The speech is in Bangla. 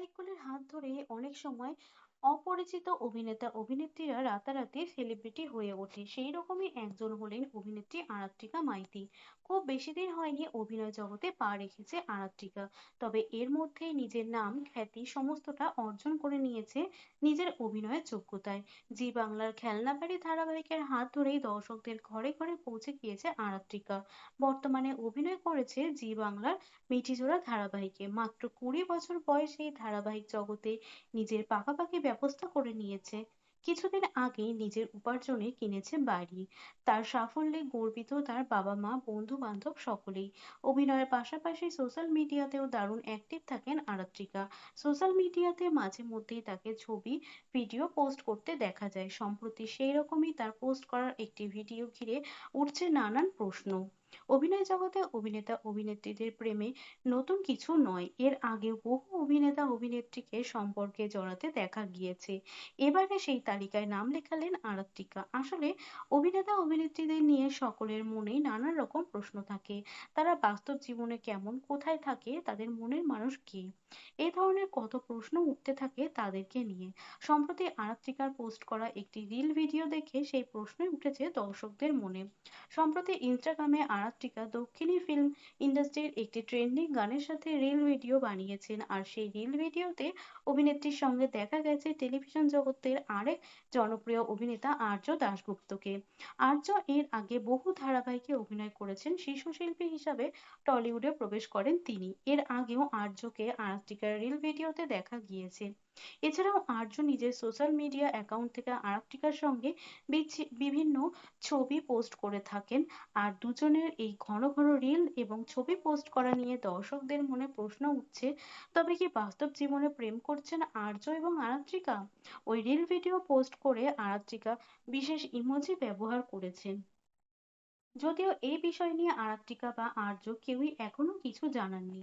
বাইকগুলির হাত ধরে অনেক সময় অপরিচিত অভিনেতা, অভিনেত্রীরা রাতারাতি celebrity হয়ে ওঠে। সেই রকমই একজন হলেন অভিনেত্রী আরাত্রিকা মাইতি। খুব বেশি দিন হয়নি অভিনয় জগতে পা রেখেছে আরাত্রিকা। তবে এর মধ্যেই নিজের নাম, খ্যাতি সমস্তটা অর্জন করে নিয়েছে নিজের অভিনয়ের যোগ্যতায়। জি বাংলার খেলনা বাড়ি ধারাবাহিকের হাত ধরেই দর্শকদের ঘরে ঘরে পৌঁছে গিয়েছে আরাত্রিকা। বর্তমানে অভিনয় করেছে জি বাংলার মিঠিজোড়া ধারাবাহিকে। মাত্র কুড়ি বছর বয়সে ধারাবাহিক জগতে নিজের পাকাপাকি ব্যবস্থা করে নিয়েছে। কিছুদিন আগে নিজের উপার্জনে কিনেছে বাড়ি। তার সাফল্যে গর্বিত তার বাবা মা বন্ধু বান্ধব সকলেই। অভিনয়ের পাশাপাশি social media তেও দারুণ active থাকেন আরাত্রিকা। social media তে মাঝে মধ্যেই তাকে ছবি video post করতে দেখা যায়। সম্প্রতি সেই রকমই তার post করার একটি video ঘিরে উঠছে নানান প্রশ্ন। অভিনয় জগতে অভিনেতা, অভিনেত্রীদের প্রেমে নতুন কিছু নয়। এর আগেও বহু অভিনেতা, অভিনেত্রীকে সম্পর্কে জড়াতে দেখা গিয়েছে। এবারে সেই তালিকায় নাম লেখালেন আরাত্রিকা। আসলে অভিনেতা, অভিনেত্রীদের নিয়ে সকলের মনেই নানান রকম প্রশ্ন থাকে। তারা বাস্তব জীবনে কেমন, কোথায় থাকে, তাদের মনের মানুষ কে? এই ধরনের কত প্রশ্ন উঠতে থাকে তাদেরকে নিয়ে। সম্প্রতি আরাত্রিকার পোস্ট করা একটি রিল ভিডিও দেখে সেই প্রশ্নই উঠেছে দর্শকদের মনে। সম্প্রতি ইনস্টাগ্রামে আরাত্রিকা দক্ষিণী film industry র একটি trending গানের সাথে রিল ভিডিও বানিয়েছেন। আর সেই রিল ভিডিওতে অভিনেত্রীর সঙ্গে দেখা গেছে টেলিভিশন জগতের আরেক জনপ্রিয় অভিনেতা আর্য দাশগুপ্তকে। আর্য এর আগে বহু ধারাবাহিকে অভিনয় করেছেন। শিশু শিল্পী হিসাবে টলিউডে প্রবেশ করেন তিনি। এর আগেও আর্যকে আরাত্রিকার রিল ভিডিওতে দেখা গিয়েছে। এছাড়াও আর্য নিজের social media account থেকে আরাত্রিকার সঙ্গে বিভিন্ন ছবি post করে থাকেন। আর দুজনের এই ঘন ঘন রিল এবং ছবি পোস্ট করা নিয়ে দর্শকদের মনে প্রশ্ন উঠছে, তবে কি বাস্তব জীবনে প্রেম করছেন আর্য এবং আরাত্রিকা? ওই রিল ভিডিও পোস্ট করে আরাত্রিকা বিশেষ ইমোজি ব্যবহার করেছেন। যদিও এই বিষয় নিয়ে আরাত্রিকা বা আর্য কেউই এখনও কিছু জানাননি।